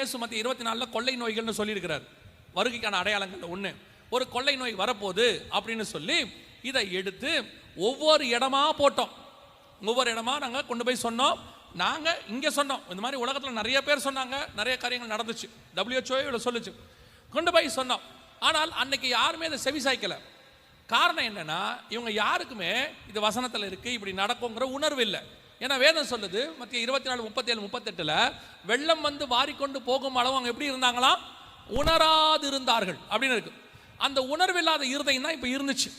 இயேசு மத்திய இருபத்தி நாலில் கொள்ளை நோய்கள்னு சொல்லியிருக்கிறார். வருகைக்கான அடையாளங்கள் ஒன்று ஒரு கொள்ளை நோய் வரப்போகுது அப்படின்னு சொல்லி இதை எடுத்து ஒவ்வொரு இடமா போட்டோம். ஒவ்வொரு இடமா நாங்கள் கொண்டு போய் சொன்னோம். நாங்கள் இங்கே சொன்னோம். இந்த மாதிரி உலகத்தில் நிறைய பேர் சொன்னாங்க. நிறைய காரியங்கள் நடந்துச்சு. டபிள்யூஹெச்ஓ இவ்வளோ சொல்லுச்சு. கொண்டு போய் சொன்னோம். ஆனால் அன்னைக்கு யாருமே அதை செவி சாய்க்கலை. காரணம் என்னன்னா இவங்க யாருக்குமே இது வசனத்தில் இருக்குது இப்படி நடக்குங்கிற உணர்வு இல்லை. ஏன்னா வேதம் சொல்லுது மத்திய இருபத்தி நாலு முப்பத்தேழு முப்பத்தெட்டில் வெள்ளம் வந்து வாரிக்கொண்டு போகும் அளவு அவங்க எப்படி இருந்தாங்களாம் உணராது இருந்தார்கள் அப்படின்னு இருக்கு. அந்த உணர்வில்லாத இருதயம் தான் இப்போ இருந்துச்சு.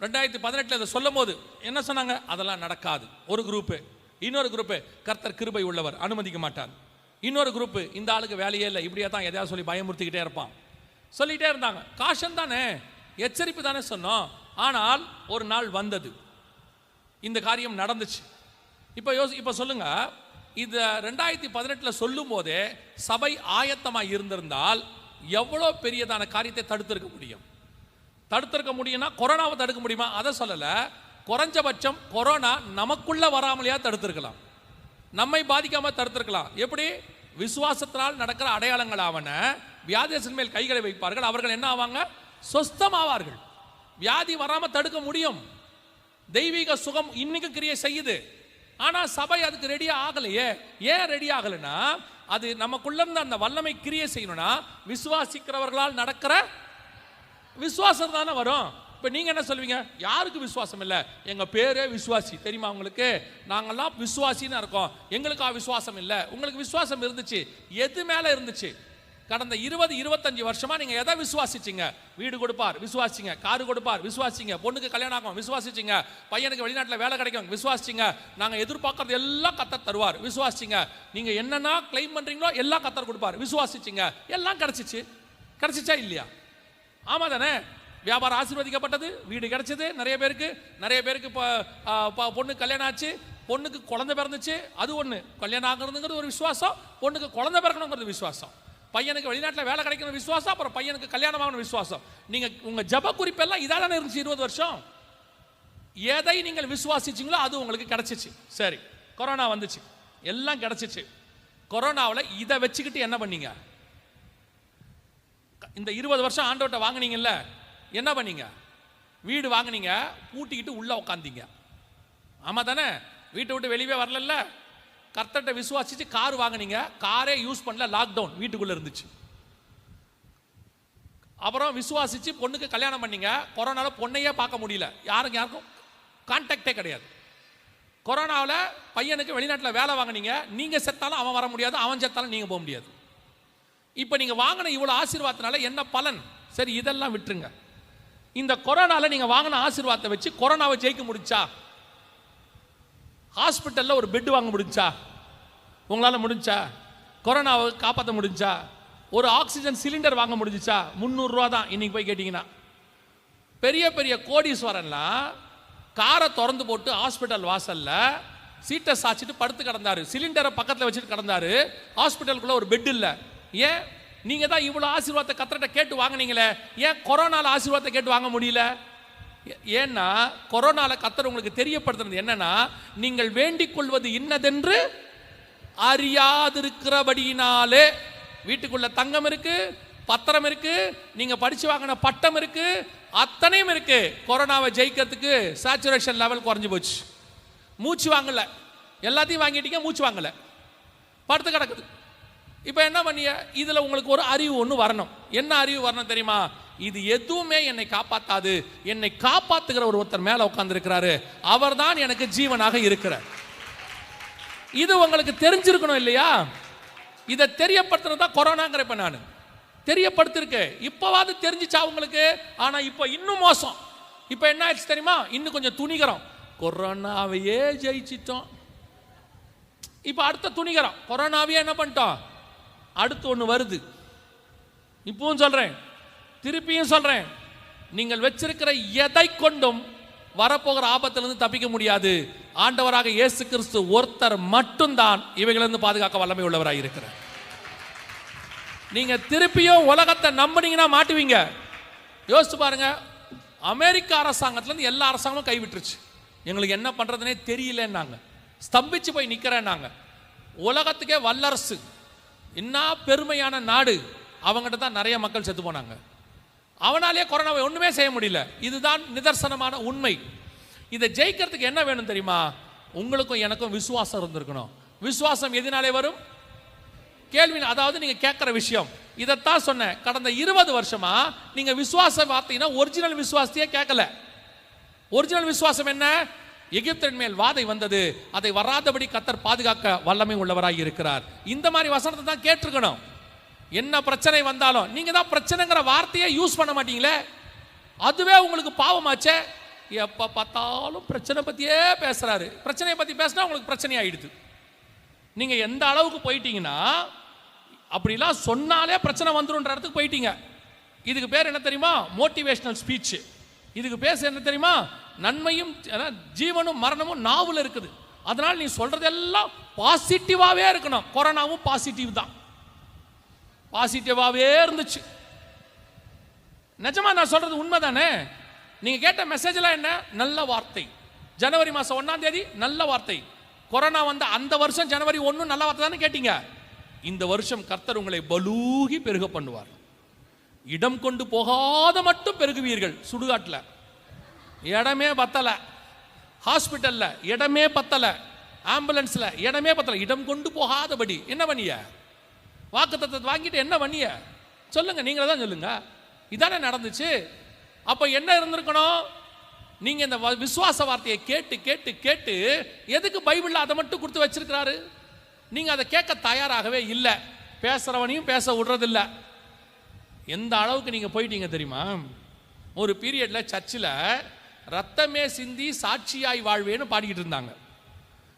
ரெண்டாயிரத்தி பதினெட்டில் அதை சொல்லும் போது என்ன சொன்னாங்க? அதெல்லாம் நடக்காது. ஒரு குரூப்பு இன்னொரு குரூப்பு கர்த்தர் கிருபை உள்ளவர் அனுமதிக்க மாட்டார். இன்னொரு குரூப்பு இந்த ஆளுக்கு வேலையே இல்லை இப்படியே தான் எதையாவது சொல்லி பயமுறுத்திக்கிட்டே இருப்பான். சொல்லிகிட்டே இருந்தாங்க. காஷன் தானே? எச்சரிப்பு தானே சொன்னோம். ஆனால் ஒரு நாள் வந்தது. இந்த காரியம் நடந்துச்சு. இப்போ யோசி இப்போ சொல்லுங்க. இது ரெண்டாயிரத்தி பதினெட்டில் சொல்லும் போதே சபை ஆயத்தமாக இருந்திருந்தால் எவ்வளோ பெரியதான காரியத்தை தடுத்திருக்க முடியும்? தடுத்திருக்க முடியும்னா கொரோனாவை தடுக்க முடியுமா? அதை சொல்லலை. குறைஞ்சபட்சம் கொரோனா நமக்குள்ளே வராமலையா தடுத்திருக்கலாம். நம்மை பாதிக்காமல் தடுத்திருக்கலாம். எப்படி? விசுவாசத்தினால் நடக்கிற அடையாளங்கள் ஆவன. வியாதியத்தின் மேல் கைகளை வைப்பார்கள். அவர்கள் என்ன ஆவாங்க? சொஸ்தமாவார்கள். வியாதி வராமல் தடுக்க முடியும். தெய்வீக சுகம் இன்னைக்கு கிரியை செய்யுது. ஆனா சபை அதுக்கு ரெடி ஆகலையே. ஏன் ரெடி ஆகலைன்னா அது நமக்குள்ள இருந்த அந்த வல்லமை கிரியை செய்யணும்னா விசுவாசிக்கிறவர்களால் நடக்கிற விசுவாசம் தானே வரும். இப்போ நீங்க என்ன சொல்வீங்க யாருக்கு விசுவாசம் இல்லை? எங்க பேரே விசுவாசி. தெரியுமா உங்களுக்கு? நாங்கெல்லாம் விசுவாசின்னு இருக்கோம். எங்களுக்கு விசுவாசம் இல்லை? உங்களுக்கு விசுவாசம் இருந்துச்சு. எது மேல இருந்துச்சு? கடந்த இருபது இருபத்தஞ்சு வருஷமா நீங்க எதை விசுவாசிச்சிங்க? வீடு கொடுப்பார் விசுவாசிங்க காரு கொடுப்பார் விசுவாசிங்க பொண்ணுக்கு கல்யாணம் ஆகும் விசுவாசிச்சிங்க. பையனுக்கு வெளிநாட்டில் வேலை கிடைக்கும் விசுவாசிச்சிங்க. நாங்க எதிர்பார்க்கறது எல்லாம் கத்தர் தருவார் விசுவாசிச்சிங்க. நீங்க என்னென்ன கிளைம் பண்றீங்களோ எல்லாம் கத்தர் கொடுப்பார் விசுவாசிச்சிங்க. எல்லாம் கிடைச்சிச்சு. கிடைச்சிச்சா இல்லையா? ஆமா தானே? வியாபாரம் ஆசீர்வதிக்கப்பட்டது வீடு கிடைச்சது நிறைய பேருக்கு. நிறைய பேருக்கு இப்போ பொண்ணு கல்யாணம் ஆச்சு பொண்ணுக்கு குழந்தை பிறந்துச்சு. அது ஒன்று கல்யாணம் ஆகுறதுங்கிறது ஒரு விசுவாசம் பொண்ணுக்கு குழந்தை பிறக்கணுங்கிறது விசுவாசம். பையனுக்கு வெளிநாட்டில் வேலை கிடைக்கணும் விசுவாசம் அப்புறம் பையனுக்கு கல்யாணம் ஆகணும் விசுவாசம். நீங்கள் உங்கள் ஜப குறிப்பெல்லாம் இதாக தானே இருந்துச்சு இருபது வருஷம்? எதை நீங்கள் விசுவாசிச்சிங்களோ அது உங்களுக்கு கிடச்சிச்சு. சரி கொரோனா வந்துச்சு. எல்லாம் கிடச்சிச்சு. கொரோனாவில் இதை வச்சுக்கிட்டு என்ன பண்ணீங்க? இந்த இருபது வருஷம் ஆண்டோட்ட வாங்கினீங்கல்ல என்ன பண்ணீங்க? வீடு வாங்குனீங்க பூட்டிக்கிட்டு உள்ளே உட்காந்தீங்க ஆமாம் தானே வீட்டை விட்டு வெளியே வரலல்ல? கர்த்தர்கிட்ட விசுவாசிச்சு கார் வாங்குனீங்க காரே யூஸ் பண்ணல லாக்டவுன் வீட்டுக்குள்ளே இருந்துச்சு. அப்புறம் விசுவாசிச்சு பொண்ணுக்கு கல்யாணம் பண்ணீங்க கொரோனாவில் பொண்ணையே பார்க்க முடியல. யாருக்கும் யாருக்கும் கான்டாக்டே கிடையாது. கொரோனாவில் பையனுக்கு வெளிநாட்டில் வேலை வாங்குனீங்க நீங்கள் செத்தாலும் அவன் வர முடியாது அவன் செத்தாலும் நீங்கள் போக முடியாது. இப்போ நீங்கள் வாங்கின இவ்வளோ ஆசீர்வாதத்தினால என்ன பலன்? சரி இதெல்லாம் விட்டுருங்க. இந்த கொரோனாவில் நீங்கள் வாங்கின ஆசீர்வாதத்தை வச்சு கொரோனாவை ஜெயிக்க முடிச்சா ஹாஸ்பிட்டலில் ஒரு பெட் வாங்க முடிஞ்சா? உங்களால் முடிஞ்சா? கொரோனாவை காப்பாற்ற முடிஞ்சா? ஒரு ஆக்சிஜன் சிலிண்டர் வாங்க முடிஞ்சுச்சா? முந்நூறுரூவா தான். இன்றைக்கி போய் கேட்டிங்கன்னா. பெரிய பெரிய கோடீஸ்வரன்லாம் காரை திறந்து போட்டு ஹாஸ்பிட்டல் வாசலில் சீட்டை சாச்சிட்டு படுத்து கிடந்தாரு. சிலிண்டரை பக்கத்தில் வச்சுட்டு கிடந்தாரு. ஹாஸ்பிட்டலுக்குள்ளே ஒரு பெட் இல்லை. ஏன்? நீங்கள் தான் இவ்வளோ ஆசீர்வாதத்தை கத்திரிட்ட கேட்டு வாங்குனீங்களே. ஏன் கொரோனாவில் ஆசீர்வாதத்தை கேட்டு வாங்க முடியல? ஏன்னா கொரோனாவில் கத்தர் உங்களுக்கு தெரியப்படுத்துறது என்னன்னா நீங்கள் வேண்டிக் கொள்வது இன்னதென்று அறியாதிருக்கிறபடியினாலே. வீட்டுக்குள்ள தங்கம் இருக்கு பத்திரம் இருக்கு நீங்க படிச்சு வாங்கின பட்டம் இருக்கு அத்தனையும் இருக்கு. கொரோனாவை ஜெயிக்கிறதுக்கு சேச்சுரேஷன் லெவல் குறைஞ்சு போச்சு. மூச்சு வாங்கல. எல்லாத்தையும் வாங்கிட்டீங்க மூச்சு வாங்கல. படுத்து கிடக்குது. இப்போ என்ன பண்ணிய? இதில் உங்களுக்கு ஒரு அறிவு ஒன்று வரணும். என்ன அறிவு வரணும் தெரியுமா? இது எதுவுமே என்னை காப்பாத்தாது. என்னை காப்பாத்துகிற ஒரு ஒருத்தர் மேல உட்கார்ந்திருக்கிறாரு. அவர்தான் எனக்கு ஜீவனாக இருக்கிறார். இது உங்களுக்கு தெரிஞ்சிருக்கணும் இல்லையா? இதை தெரியப்படுத்துறது தான் கொரோனாங்கிற நான். தெரியப்படுத்திருக்கேன் இப்போவாது தெரிஞ்சிச்சா உங்களுக்கு? ஆனா இப்போ இன்னும் மோசம். இப்போ என்ன ஆயிடுச்சு தெரியுமா? இன்னும் கொஞ்சம் துணிகரம். கொரோனாவையே ஜெயிச்சிட்டோம். இப்போ அடுத்த துணிகரம். கொரோனாவையே என்ன பண்ணிட்டோம்? அடுத்து ஒன்று வருது. இப்பவும் சொல்றேன். திருப்பியும் சொல்றேன். நீங்கள் வச்சிருக்கிற எதை கொண்டும் வரப்போகிற ஆபத்திலிருந்து தப்பிக்க முடியாது. ஆண்டவராக இயேசு கிறிஸ்து ஒருத்தர் மட்டும்தான் இவைகளிலிருந்து பாதுகாக்க வல்லமை உள்ளவராக இருக்கிறார். நீங்க திருப்பியும் உலகத்தை நம்பினீங்கன்னா மாட்டுவீங்க. யோசிச்சு பாருங்க அமெரிக்க அரசாங்கத்திலேருந்து எல்லா அரசாங்கமும் கைவிட்டுருச்சு. எங்களுக்கு என்ன பண்றதுனே தெரியலன்னாங்க. ஸ்தம்பிச்சு போய் நிற்கிறேன்னாங்க உலகத்துக்கே வல்லரசு. என்ன பெருமையான நாடு. அவங்ககிட்ட தான் நிறைய மக்கள் செத்து போனாங்க. அவனாலே கொரோனாவை ஒன்றுமே செய்ய முடியல. இதுதான் நிதர்சனமான உண்மை. இதை ஜெயிக்கிறதுக்கு என்ன வேணும் தெரியுமா? உங்களுக்கும் எனக்கும் விசுவாசம் இருந்திருக்கணும். விசுவாசம் எதினாலே வரும்? கேள்வி அதாவது நீங்கள் கேட்குற விஷயம். இதைத்தான் சொன்னேன். கடந்த இருபது வருஷமா நீங்கள் விசுவாசம் பார்த்தீங்கன்னா ஒரிஜினல் விசுவாசத்தையே கேட்கல. ஒரிஜினல் விசுவாசம் என்ன? எகிப்தின் மேல் வாதை வந்தது. அதை வராதபடி கத்தர் பாதுகாக்க வல்லமை உள்ளவராக இருக்கிறார். இந்த மாதிரி வசனத்தை தான் கேட்டிருக்கணும். என்ன பிரச்சனை வந்தாலும் நீங்கள் தான் பிரச்சனைங்கிற வார்த்தையை யூஸ் பண்ண மாட்டீங்களே? அதுவே உங்களுக்கு பாவமாச்சே? எப்போ பார்த்தாலும் பிரச்சனை பற்றியே பேசுகிறாரு பிரச்சனையை பற்றி பேசினா உங்களுக்கு பிரச்சனை ஆகிடுது நீங்கள் எந்த அளவுக்கு போயிட்டீங்கன்னா அப்படிலாம் சொன்னாலே பிரச்சனை வந்துருன்ற இடத்துக்கு போயிட்டீங்க. இதுக்கு பேர் என்ன தெரியுமா? மோட்டிவேஷனல் ஸ்பீச்சு இதுக்கு பேச என்ன தெரியுமா? நன்மையும் ஜீவனும் மரணமும் நாவில் இருக்குது. அதனால் நீ சொல்கிறதெல்லாம் பாசிட்டிவாகவே இருக்கணும். கொரோனாவும் பாசிட்டிவ் தான். பாசிட்டிவாகவே இருந்துச்சு. நிஜமா நான் சொல்றது உண்மைதானே? நீங்க கேட்ட மெசேஜ்லாம் என்ன? நல்ல வார்த்தை. ஜனவரி மாதம் ஒன்னாம் தேதி நல்ல வார்த்தை. கொரோனா வந்த அந்த வருஷம் ஜனவரி ஒன்றும் நல்ல வார்த்தை தானே கேட்டீங்க? இந்த வருஷம் கர்த்தர் உங்களை பலூகி பெருக பண்ணுவார். இடம் கொண்டு போகாத மட்டும் பெருகுவீர்கள் சுடுகாட்டில். இடமே பத்தலை. ஹாஸ்பிட்டலில் இடமே பத்தலை. ஆம்புலன்ஸில் இடமே பத்தலை. இடம் கொண்டு போகாதபடி. என்ன பண்ணிய? வாக்குத்தத்தை வாங்கிட்டு என்ன பண்ணிய? சொல்லுங்க நீங்களே தான் சொல்லுங்க. இதானே நடந்துச்சு. அப்போ என்ன இருந்திருக்கணும்? நீங்கள் இந்த வ- விசுவாச வார்த்தையை கேட்டு கேட்டு கேட்டு எதுக்கு பைபிளில் அதை மட்டும் கொடுத்து வச்சிருக்கிறாரு? நீங்கள் அதை கேட்க தயாராகவே இல்லை. பேசுகிறவனையும் பேச விடுறதில்ல. எந்த அளவுக்கு நீங்கள் போயிட்டீங்க தெரியுமா? ஒரு பீரியடில் சர்ச்சில் ரத்தமே சிந்தி சாட்சியாய் வாழ்வேன்னு பாடிக்கிட்டு இருந்தாங்க.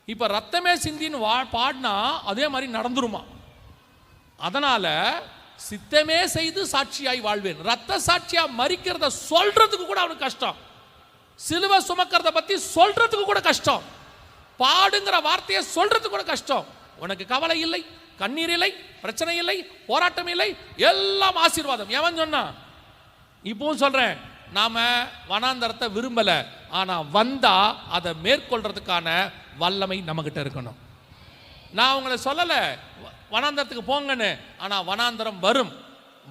இப்போ ரத்தமே சிந்தின்னு வா பாடினா அதே மாதிரி நடந்துருமா? அதனால சித்தமே செய்து சாட்சியாய் வாழ்வேன். ரத்த சாட்சியா மறிக்கிறத சொல்றதுக்கு கூட அவனுக்கு கஷ்டம். சிலுவை சுமக்கிறத பத்தி சொல்றதுக்கு கூட கஷ்டம். பாடுங்கிற வார்த்தையை சொல்றதுக்கு கூட கஷ்டம். உனக்கு கவலை இல்லை கண்ணீர் இல்லை பிரச்சனை இல்லை போராட்டம் இல்லை எல்லாம் ஆசீர்வாதம். எவன் சொன்னான் இப்பவும் சொல்றேன் நாம வனாந்தரத்தை விரும்பல. ஆனா வந்தா அதை மேற்கொள்றதுக்கான வல்லமை நம்மகிட்ட இருக்கணும். நான் உங்களை சொல்லலை வனாந்தரத்துக்கு போங்கன்னு. ஆனால் வனாந்தரம் வரும்.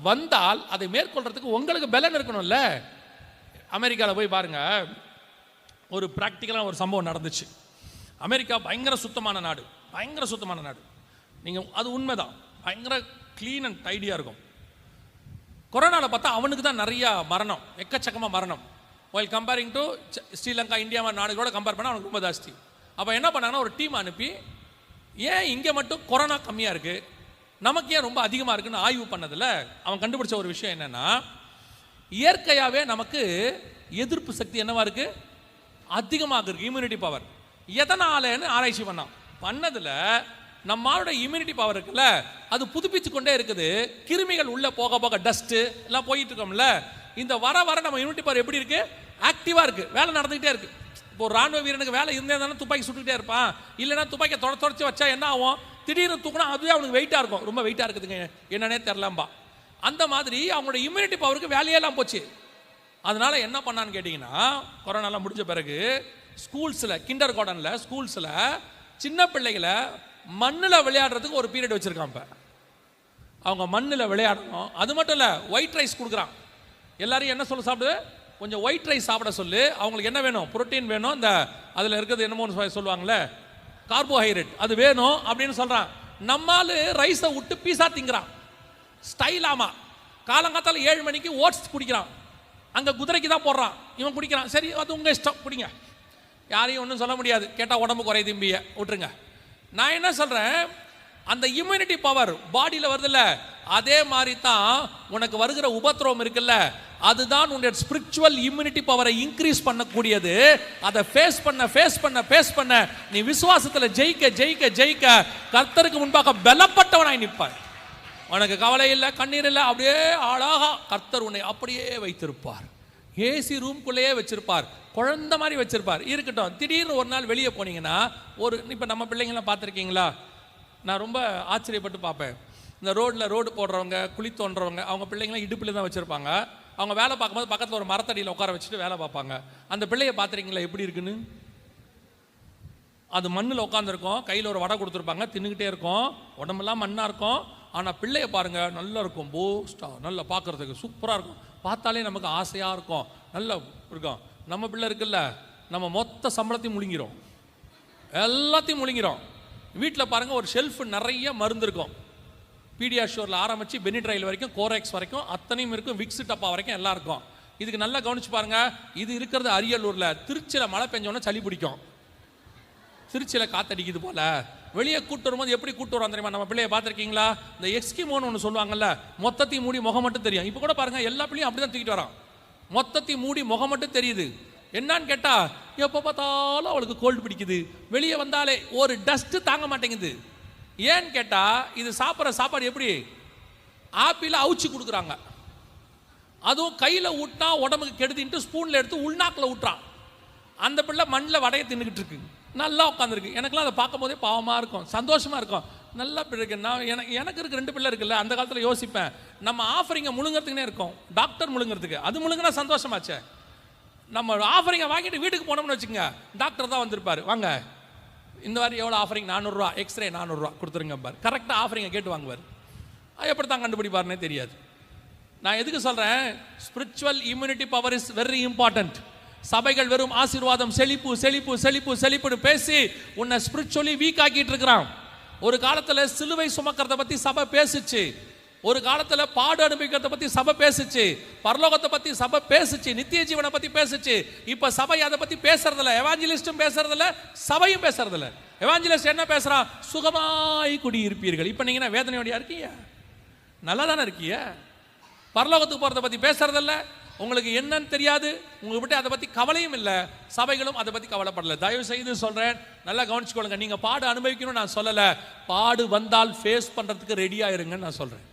வந்தால் அதை மேற்கொள்றதுக்கு உங்களுக்கு பலன் இருக்கணும்ல? அமெரிக்காவில் போய் பாருங்க. ஒரு ப்ராக்டிக்கலாக ஒரு சம்பவம் நடந்துச்சு. அமெரிக்கா பயங்கர சுத்தமான நாடு. பயங்கர சுத்தமான நாடு. நீங்கள் அது உண்மைதான். பயங்கர க்ளீன் அண்ட் டைடியாக இருக்கும். கொரோனாவில் பார்த்தா அவனுக்கு தான் நிறையா மரணம். எக்கச்சக்கமாக மரணம். While comparing to Sri Lanka India மாதிரி நாடுகளோட கம்பேர் பண்ணால் அவனுக்கு ரொம்ப ஜாஸ்தி. அப்போ என்ன பண்ணாங்கன்னா ஒரு டீம் அனுப்பி ஏன் இங்கே மட்டும் கொரோனா கம்மியாக இருக்குது நமக்கு ஏன் ரொம்ப அதிகமாக இருக்குன்னு ஆய்வு பண்ணதில் அவன் கண்டுபிடிச்ச ஒரு விஷயம் என்னென்னா இயற்கையாகவே நமக்கு எதிர்ப்பு சக்தி என்னவாக இருக்குது அதிகமாக இருக்குது இம்யூனிட்டி பவர் எதனாலன்னு ஆராய்ச்சி பண்ணான். பண்ணதில் நம்மளோட இம்யூனிட்டி பவர் இருக்குல்ல அது புதுப்பிச்சு கொண்டே இருக்குது. கிருமிகள் உள்ளே போக போக டஸ்ட்டு எல்லாம் போயிட்டு இருக்கோம்ல. இந்த வர வர நம்ம இம்யூனிட்டி பவர் எப்படி இருக்குது ஆக்டிவாக இருக்குது வேலை நடந்துக்கிட்டே இருக்குது இப்போ ஒரு ராணுவ வீரனுக்கு வேலை இருந்தே தானே துப்பாக்கி சுட்டுக்கிட்டே இருப்பான். இல்லைன்னா துப்பாக்கியை தொட தொடச்சி வச்சா என்ன ஆகும்? திடீர்னு தூக்கினா அதுவே அவனுக்கு வெயிட்டாக இருக்கும். ரொம்ப வெயிட்டாக இருக்குதுங்க. என்னன்னே தெரிலம்பா அந்த மாதிரி அவங்களோட இம்யூனிட்டி பவருக்கு வேலையெல்லாம் போச்சு. அதனால் என்ன பண்ணான்னு கேட்டிங்கன்னா கொரோனாலாம் முடிஞ்ச பிறகு ஸ்கூல்ஸில் கிண்டர் கார்டனில் ஸ்கூல்ஸில் சின்ன பிள்ளைகளை மண்ணில் விளையாடுறதுக்கு ஒரு பீரியட் வச்சுருக்கான் இப்போ. அவங்க மண்ணில் விளையாடணும். அது மட்டும் இல்லை ஒயிட் ரைஸ் கொடுக்குறான். எல்லாரையும் என்ன சொல்ல சாப்பிடு கொஞ்சம் ஒயிட் ரைஸ் சாப்பிட சொல்லு. அவங்களுக்கு என்ன வேணும்? புரோட்டீன் வேணும். இந்த அதில் இருக்கிறது என்னமோ சொல்லுவாங்களே கார்போஹைட்ரேட் அது வேணும் அப்படின்னு சொல்கிறான் நம்மால் ரைஸை விட்டு பீஸா திங்கிறான். ஸ்டைலாமா காலங்காத்தால் காலங்காத்தால ஏழு மணிக்கு ஓட்ஸ் குடிக்கிறான். அங்கே குதிரைக்கு தான் போடுறான். இவன் குடிக்கிறான். சரி அது உங்கள் இஷ்டம். குடிங்க. யாரையும் ஒன்றும் சொல்ல முடியாது. கேட்டால் உடம்பு குறை திம்பிய விட்டுருங்க. நான் என்ன சொல்கிறேன் அந்த இம்யூனிட்டி பவர் பாடியில் வருதுல்ல அதே மாதிரி தான் உனக்கு வருகிற உபத்திரவம் இருக்குல்ல அதுதான் உன்னுடைய ஸ்பிரிச்சுவல் இம்யூனிட்டி பவரை இன்க்ரீஸ் பண்ணக்கூடியது. அதை ஃபேஸ் பண்ண ஃபேஸ் பண்ண ஃபேஸ் பண்ண நீ விசுவாசத்தில் ஜெயிக்க ஜெயிக்க ஜெயிக்க கர்த்தருக்கு முன்பாக பலப்பட்டவனாய் நிற்பாய். உனக்கு கவலை இல்லை கண்ணீர் இல்லை அப்படியே அழகா கர்த்தர் உன்னை அப்படியே வைத்திருப்பார். ஏசி ரூம்குள்ளேயே வச்சிருப்பார். குழந்த மாதிரி வச்சிருப்பார். இருக்கட்டும் திடீர்னு ஒரு நாள் வெளியே போனீங்கன்னா ஒரு இப்போ நம்ம பிள்ளைங்களாம் பார்த்துருக்கீங்களா? நான் ரொம்ப ஆச்சரியப்பட்டு பார்ப்பேன். இந்த ரோட்டில் ரோடு போடுறவங்க குழி தோன்றவங்க அவங்க பிள்ளைங்களாம் இடுப்பில் தான் வச்சுருப்பாங்க. அவங்க வேலை பார்க்கும்போது பக்கத்தில் ஒரு மரத்தடியில் உட்கார வச்சுட்டு வேலை பார்ப்பாங்க. அந்த பிள்ளையை பார்த்துருக்கீங்களா? எப்படி இருக்குன்னு? அது மண்ணில் உட்காந்துருக்கும் கையில் ஒரு வடை கொடுத்துருப்பாங்க. தின்னுக்கிட்டே இருக்கும். உடம்பெல்லாம் மண்ணாக இருக்கும். ஆனால் பிள்ளையை பாருங்கள் நல்லா இருக்கும். போஸ்டா நல்லா பார்க்கறதுக்கு சூப்பராக இருக்கும். பார்த்தாலே நமக்கு ஆசையாக இருக்கும். நல்லா இருக்கும். நம்ம பிள்ளை இருக்குல்ல நம்ம மொத்த சம்பளத்தையும் முழுங்கிறோம் எல்லாத்தையும் முழுங்கிறோம் வீட்டில் பாருங்கள் ஒரு ஷெல்ஃப் நிறைய மருந்து இருக்கும். பீடியாஷோரில் ஆரம்பித்து பெனிட்ரைல் வரைக்கும் கோரெக்ஸ் வரைக்கும் அத்தனையும் இருக்கும் விக்ஸ் டப்பா வரைக்கும் எல்லாம் இருக்கும். இதுக்கு நல்லா கவனிச்சு பாருங்க இது இருக்கிறது அரியலூரில் திருச்சியில் மழை பெஞ்சோன்னா சளி பிடிக்கும். திருச்சியில் காத்தடிக்குது போல். வெளியே கூட்டு வரும்போது எப்படி கூட்டு வரோம் தெரியுமா? நம்ம பிள்ளைய பார்த்துருக்கீங்களா? இந்த எக்ஸ்கிமோன்னு ஒன்று சொல்லுவாங்கல்ல மொத்தத்தையும் மூடி முகம் மட்டும் தெரியும். இப்போ கூட பாருங்கள் எல்லா பிள்ளையும் அப்படி தான் தூக்கிட்டு வரோம் மொத்தத்தையும் மூடி முகம் மட்டும் தெரியுது. என்னன்னு கேட்டால் எப்போ பார்த்தாலும் அவளுக்கு கோல்டு பிடிக்குது. வெளியே வந்தாலே ஒரு டஸ்ட்டு தாங்க மாட்டேங்குது. ஏன்னு கேட்டால் இது சாப்பிட்ற சாப்பாடு எப்படி? ஆப்பிள் அவுச்சு கொடுக்குறாங்க. அதுவும் கையில் ஊட்டினா உடம்புக்கு கெடுதின்ட்டு ஸ்பூனில் எடுத்து உள்நாக்கில் ஊட்டுறான். அந்த பிள்ளை மண்ணில் வடையை தின்னுக்கிட்டு இருக்கு. நல்லா உட்காந்துருக்கு எனக்குலாம் அதை பார்க்கும் போதே பாவமாக இருக்கும். சந்தோஷமாக இருக்கும். நல்லா பிள்ளை இருக்கு. நான் எனக்கு எனக்கு இருக்கு ரெண்டு பிள்ளை இருக்குல்ல அந்த காலத்தில் யோசிப்பேன். நம்ம ஆஃபரிங்கை முழுங்கிறதுக்குனே இருக்கும். டாக்டர் முழுங்கிறதுக்கு. அது முழுங்கினா சந்தோஷமாச்சே. நம்ம ஆஃபரிங்கை வாங்கிட்டு வீட்டுக்கு போனோம்னு வச்சுக்கோங்க. டாக்டர் தான் வந்திருப்பாரு. வாங்க. இந்த மாதிரி எவ்வளோ ஆஃபரிங் நானூறுரூவா. எக்ஸ்ரே நானூறுரூவா. கொடுத்துருங்க பாரு. கரெக்டாக ஆஃபரிங்கை கேட்டு வாங்குவார். அது எப்படி தான் கண்டுபிடிப்பார்னே தெரியாது. நான் எதுக்கு சொல்கிறேன் spiritual immunity power is very important சபைகள் வெறும் ஆசீர்வாதம் செழிப்பு செழிப்பு செழிப்பு செழிப்புன்னு பேசி உன்னை ஸ்பிரிச்சுவலி வீக் ஆக்கிட்டு இருக்கிறான். ஒரு காலத்தில் சிலுவை சுமக்கிறத பற்றி சபை பேசிச்சு. ஒரு காலத்துல பாடு அனுபவிக்கிறத பத்தி சபை பேசுச்சு பரலோகத்தை பத்தி சபை பேசுச்சு நித்திய ஜீவனை பத்தி பேசுச்சு. இப்ப சபை அதை பத்தி பேசுறதில்ல எவாஞ்சலிஸ்டும் பேசுறதில்ல சபையும் பேசுறதில்ல. எவாஞ்சலிஸ்ட் என்ன பேசுறான்? சுகமாய் குடியிருப்பீர்கள். இப்ப நீங்க என்ன வேதனையோடயா இருக்கீங்க? நல்லா தானே இருக்கீங்க? பரலோகத்துக்கு போகிறத பற்றி பேசுறதில்ல. உங்களுக்கு என்னன்னு தெரியாது. உங்ககிட்ட அதை பற்றி கவலையும் இல்லை. சபைகளும் அதை பற்றி கவலைப்படலை. தயவு செய்து சொல்கிறேன் நல்லா கவனிச்சுக்கொள்ளுங்க. நீங்கள் பாடு அனுபவிக்கணும்னு நான் சொல்லலை. பாடு வந்தால் ஃபேஸ் பண்ணுறதுக்கு ரெடியாக இருங்கன்னு நான் சொல்கிறேன்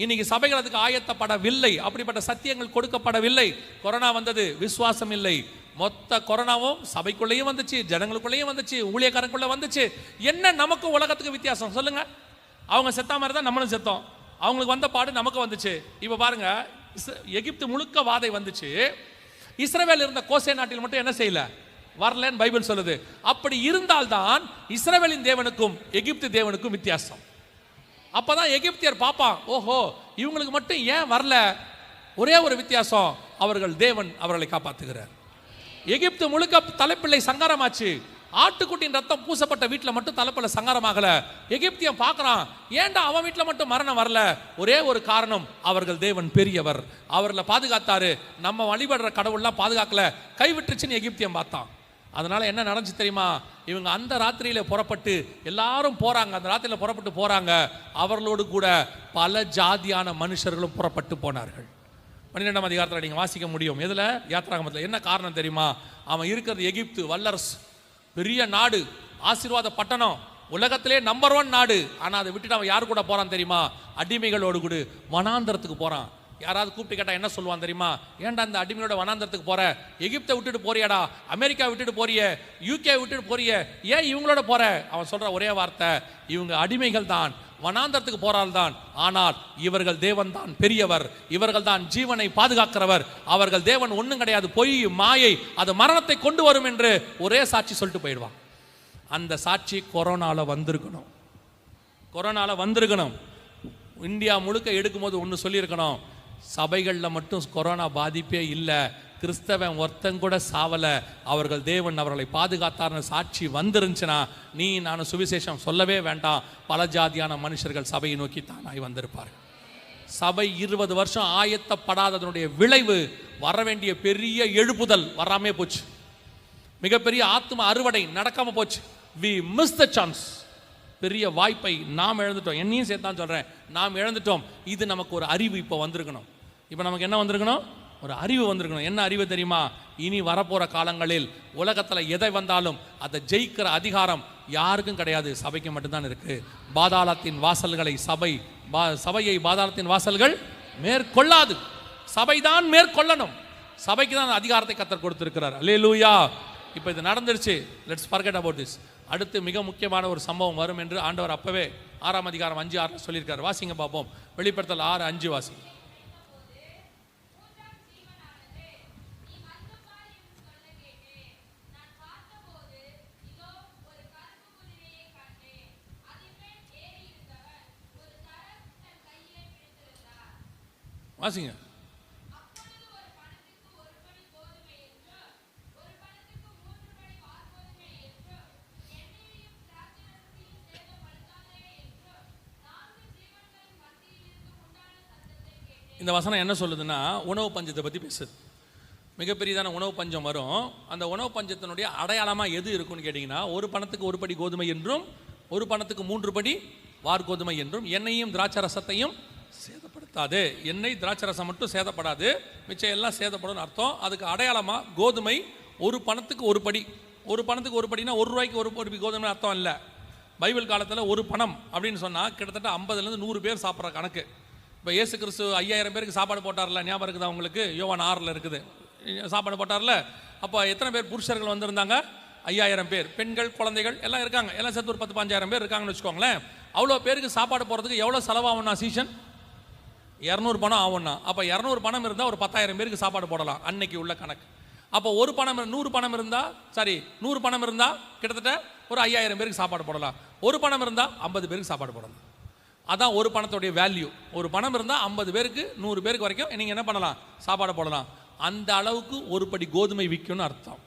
இன்னைக்கு சபைகள் அதுக்கு ஆயத்தப்படவில்லை. அப்படிப்பட்ட சத்தியங்கள் கொடுக்கப்படவில்லை. கொரோனா வந்தது விசுவாசம் இல்லை. மொத்த கொரோனாவும் சபைக்குள்ளேயும் வந்துச்சு ஜனங்களுக்குள்ளேயும் வந்துச்சு ஊழியக்காரங்களுக்குள்ள வந்துச்சு. என்ன நமக்கு உலகத்துக்கு வித்தியாசம் சொல்லுங்க. அவங்க செத்தா மாதிரி தான் நம்மளும் செத்தோம். அவங்களுக்கு வந்த பாடு நமக்கு வந்துச்சு. இப்போ பாருங்க எகிப்து முழுக்க வாதை வந்துச்சு. இஸ்ரேவேல் இருந்த கோசே நாட்டில் மட்டும் என்ன செய்யல? வரலன்னு பைபிள் சொல்லுது. அப்படி இருந்தால்தான் இஸ்ரவேலின் தேவனுக்கும் எகிப்து தேவனுக்கும் வித்தியாசம். அப்பதான் எகிப்தியர் பார்ப்பான் ஓஹோ இவங்களுக்கு மட்டும் ஏன் வரல? ஒரே ஒரு வித்தியாசம் அவர்கள் தேவன் அவர்களை காப்பாற்றுகிறார் எகிப்து முழுக்க தலைப்பிள்ளை சங்காரமாச்சு. ஆட்டுக்குட்டியின் ரத்தம் பூசப்பட்ட வீட்டில் மட்டும் தலைப்பில் சங்காரமாகல. எகிப்தியம் பார்க்கறான் ஏன்டா அவன் வீட்டில் மட்டும் மரணம் வரல? ஒரே ஒரு காரணம் அவர்கள் தேவன் பெரியவர். அவர்களை பாதுகாத்தாரு. நம்ம வழிபடுற கடவுள்லாம் பாதுகாக்கல. கைவிட்டுருச்சுன்னு எகிப்தியம் பார்த்தான். அதனால் என்ன நடந்துச்சு தெரியுமா? இவங்க அந்த ராத்திரியில் புறப்பட்டு எல்லாரும் போகிறாங்க அந்த ராத்திரியில் புறப்பட்டு போகிறாங்க அவர்களோடு கூட பல ஜாதியான மனுஷர்களும் புறப்பட்டு போனார்கள். பன்னிரெண்டாம் அதிகாரத்தில் நீங்கள் வாசிக்க முடியும். எதுல? யாத்ராகமத்தில். என்ன காரணம் தெரியுமா? அவன் இருக்கிறது எகிப்து வல்லரசு. பெரிய நாடு. ஆசீர்வாத பட்டணம். உலகத்திலே நம்பர் ஒன் நாடு. ஆனால் அதை விட்டுட்டு அவன் யார் கூட போகிறான் தெரியுமா? அடிமைகளோடு கூட வனாந்தரத்துக்கு போகிறான் யாராவது கூப்பிட்டு கேட்டால் என்ன சொல்லுவான் தெரியுமா? ஏன்டா இந்த அடிமையோட வனாந்தரத்துக்கு போற? எகிப்தை விட்டுட்டு போறியாடா? அமெரிக்கா விட்டுட்டு போறிய? யூகே விட்டுட்டு போறிய? ஏன் இவங்களோட போற? அவன் சொல்ற ஒரே வார்த்தை இவங்க அடிமைகள் தான். வனாந்தரத்துக்கு போறால் தான். ஆனால் இவர்கள் தேவன் தான் பெரியவர். இவர்கள் தான் ஜீவனை பாதுகாக்கிறவர். அவர்கள் தேவன் ஒன்றும் கிடையாது. பொய் மாயை அது மரணத்தை கொண்டு வரும் என்று ஒரே சாட்சி சொல்லிட்டு போயிடுவான். அந்த சாட்சி கொரோனால வந்திருக்கணும். கொரோனால வந்திருக்கணும். இந்தியா முழுக்க எடுக்கும்போது ஒன்று சொல்லியிருக்கணும். சபைகளில் மட்டும் கொரோனா பாதிப்பே இல்லை. கிறிஸ்தவன் ஒருத்தன் கூட சாவல. அவர்கள் தேவன் அவர்களை பாதுகாத்தார்னு சாட்சி வந்துருந்துச்சுன்னா நீ நான் சுவிசேஷம் சொல்லவே வேண்டாம். பல ஜாதியான மனுஷர்கள் சபையை நோக்கி தானாய் வந்திருப்பார்கள். சபை இருபது வருஷம் ஆயத்தப்படாததனுடைய விளைவு வர வேண்டிய பெரிய எழுப்புதல் வராமே போச்சு. மிகப்பெரிய ஆத்ம அறுவடை நடக்காம போச்சு. வி மிஸ் த சான்ஸ் பெரிய வாய்ப்பை நாம் இழந்துட்டோம். என்னையும் சேர்த்தான் சொல்கிறேன் சொல்றேன். நாம் இழந்துட்டோம். இது நமக்கு ஒரு அறிவு இப்போ வந்திருக்கணும். இப்போ நமக்கு என்ன வந்திருக்கணும்? ஒரு அறிவு வந்திருக்கணும். என்ன அறிவு தெரியுமா? இனி வரப்போற காலங்களில் உலகத்துல எதை வந்தாலும் அதை ஜெயிக்கிற அதிகாரம் யாருக்கும் கிடையாது. சபைக்கு மட்டும்தான் இருக்கு. பாதாளத்தின் வாசல்களை சபை பா- சபையை பாதாளத்தின் வாசல்கள் மேற்கொள்ளாது. சபைதான் மேற்கொள்ளணும். சபைக்கு தான் அதிகாரத்தை கத்தர் அல்லே லூயா இப்போ இது நடந்துருச்சு. லெட்ஸ் பர்கெட் அபவுட் திஸ் அடுத்து மிக முக்கியமான ஒரு சம்பவம் வரும் என்று ஆண்டவர் அப்பவே ஆறாம் அதிகாரம் அஞ்சு ஆறு சொல்லியிருக்காரு. வாசிங்க பார்ப்போம். வெளிப்படுத்தல் ஆறு அஞ்சு வாசி வாசிங்க. இந்த வசனம் என்ன சொல்லுதுன்னா உணவு பஞ்சத்தை பற்றி பேசுது. மிகப்பெரியதான உணவு பஞ்சம் வரும். அந்த உணவு பஞ்சத்தினுடைய அடையாளமாக எது இருக்குன்னு கேட்டிங்கன்னா ஒரு பணத்துக்கு ஒரு படி கோதுமை என்றும் ஒரு பணத்துக்கு மூன்று படி வார் கோதுமை என்றும் எண்ணெயும் திராட்சை ரசத்தையும் சேதப்படுத்தாது. எண்ணெய் திராட்சை ரசம் மட்டும் சேதப்படாது. மிச்சம் எல்லாம் சேதப்படும் அர்த்தம். அதுக்கு அடையாளமாக கோதுமை ஒரு பணத்துக்கு ஒரு படி. ஒரு பணத்துக்கு ஒரு படினா ஒரு ரூபாய்க்கு ஒரு படி கோதுமை அர்த்தம் இல்லை. பைபிள் காலத்தில் ஒரு பணம் அப்படின்னு சொன்னால் கிட்டத்தட்ட ஐம்பதுலேருந்து நூறு பேர் சாப்பிட்ற கணக்கு. இப்போ இயேசு கிறிஸ்து ஐயாயிரம் பேருக்கு சாப்பாடு போட்டார்ல ஞாபகம் இருக்குதா உங்களுக்கு? யோவான் ஆறில் இருக்குது. சாப்பாடு போட்டார்ல? அப்போ எத்தனை பேர் புருஷர்கள் வந்திருந்தாங்க? ஐயாயிரம் பேர். பெண்கள் குழந்தைகள் எல்லாம் இருக்காங்க. எல்லாம் சேர்த்து ஒரு பத்து பஞ்சாயிரம் பேர் இருக்காங்கன்னு வச்சுக்கோங்களேன். அவ்வளோ பேருக்கு சாப்பாடு போகிறதுக்கு எவ்வளோ செலவாகும்னா சீசன்? இரநூறு பணம் ஆகும்னா. அப்போ இரநூறு பணம் இருந்தால் ஒரு பத்தாயிரம் பேருக்கு சாப்பாடு போடலாம் அன்னைக்கு உள்ள கணக்கு. அப்போ ஒரு பணம் நூறு பணம் இருந்தால் சாரி நூறு பணம் இருந்தால் கிட்டத்தட்ட ஒரு ஐயாயிரம் பேருக்கு சாப்பாடு போடலாம். ஒரு பணம் இருந்தால் ஐம்பது பேருக்கு சாப்பாடு போடலாம். அதான் ஒரு பணத்துடைய வேல்யூ ஒரு பணம் இருந்தால் ஐம்பது பேருக்கு நூறு பேருக்கு வரைக்கும் நீங்கள் என்ன பண்ணலாம்? சாப்பாடு போடலாம். அந்த அளவுக்கு ஒரு படி கோதுமை விற்கும்னு அர்த்தம்.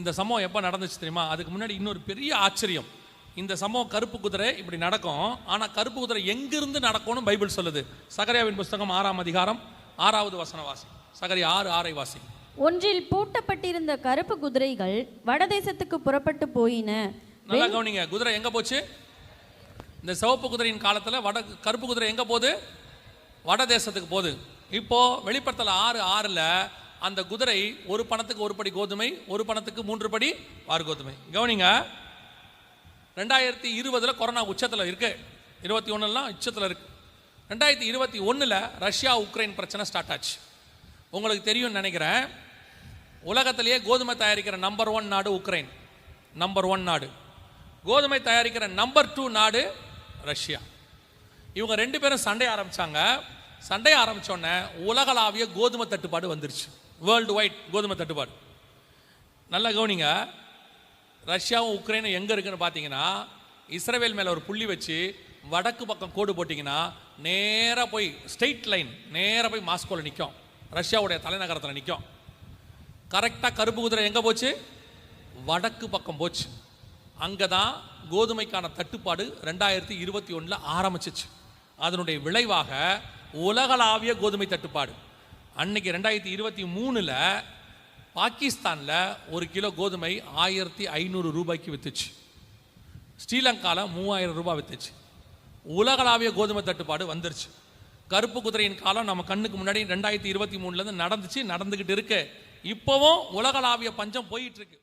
இந்த சம்பவம் எப்போ நடந்துச்சு தெரியுமா? அதுக்கு முன்னாடி இன்னொரு பெரிய ஆச்சரியம். இந்த சம்பவம் கருப்பு குதிரை இப்படி நடக்கும். ஆனால் கருப்பு குதிரை எங்கிருந்து நடக்கும்னு பைபிள் சொல்லுது. சகரியாவின் புஸ்தகம் ஆறாம் அதிகாரம் ஆறாவது வசன வாசி. சகரி ஆறு ஆறை வாசி. ஒன்றில் பூட்டப்பட்டிருந்த கருப்பு குதிரைகள் வடதேசத்துக்கு புறப்பட்டு போயின. நல்லா கவனிங்க. குதிரை எங்க போச்சு? இந்த சிவப்பு குதிரையின் காலத்தில் வட கருப்பு குதிரை எங்கே போகுது? வட தேசத்துக்கு போகுது. இப்போது வெளிப்படத்தில் ஆறு ஆறில் அந்த குதிரை ஒரு பணத்துக்கு ஒரு படி கோதுமை ஒரு பணத்துக்கு மூன்று படி வார் கோதுமை. கவனிங்க ரெண்டாயிரத்தி இருபதில் கொரோனா உச்சத்தில் இருக்குது இருபத்தி ஒன்றுலாம் உச்சத்தில் இருக்கு. ரெண்டாயிரத்தி இருபத்தி ஒன்றில் ரஷ்யா உக்ரைன் பிரச்சனை ஸ்டார்ட் ஆச்சு. உங்களுக்கு தெரியும்னு நினைக்கிறேன். உலகத்திலேயே கோதுமை தயாரிக்கிற நம்பர் ஒன் நாடு உக்ரைன். நம்பர் ஒன் நாடு. கோதுமை தயாரிக்கிற நம்பர் டூ நாடு ரஷ்யா. இவங்க ரெண்டு பேரும் சண்டை ஆரம்பித்தாங்க சண்டை ஆரம்பித்தோடனே உலகளாவிய கோதுமை தட்டுப்பாடு வந்துருச்சு. வேர்ல்டு வைட் கோதுமை தட்டுப்பாடு. நல்லா கவனிங்க. ரஷ்யாவும் உக்ரைனும் எங்கே இருக்குன்னு பார்த்தீங்கன்னா இஸ்ரேல் மேலே ஒரு புள்ளி வச்சு வடக்கு பக்கம் கோடு போட்டிங்கன்னா நேராக போய் ஸ்ட்ரெயிட் லைன் நேராக போய் மாஸ்கோவில் நிற்கும் ரஷ்யாவுடைய தலைநகரத்தில் நிற்கும் கரெக்டாக கருப்பு குதிரை எங்கே போச்சு? வடக்கு பக்கம் போச்சு. அங்கே தான் கோதுமைக்கான தட்டுப்பாடு ரெண்டாயிரத்தி இருபத்தி ஒன்றில் ஆரம்பிச்சிச்சு. அதனுடைய விளைவாக உலகளாவிய கோதுமை தட்டுப்பாடு. அன்னைக்கு ரெண்டாயிரத்தி இருபத்தி மூணில் பாகிஸ்தானில் ஒரு கிலோ கோதுமை ஆயிரத்தி ஐநூறு ரூபாய்க்கு வித்துச்சு. ஸ்ரீலங்காவில் மூவாயிரம் ரூபாய் வித்துச்சு. உலகளாவிய கோதுமை தட்டுப்பாடு வந்துருச்சு. கருப்பு குதிரையின் காலம் நம்ம கண்ணுக்கு முன்னாடி ரெண்டாயிரத்தி இருபத்தி மூணுலேருந்து நடந்துச்சு நடந்துக்கிட்டு இருக்கு. இப்போவும் உலகளாவிய பஞ்சம் போயிட்டு இருக்கு.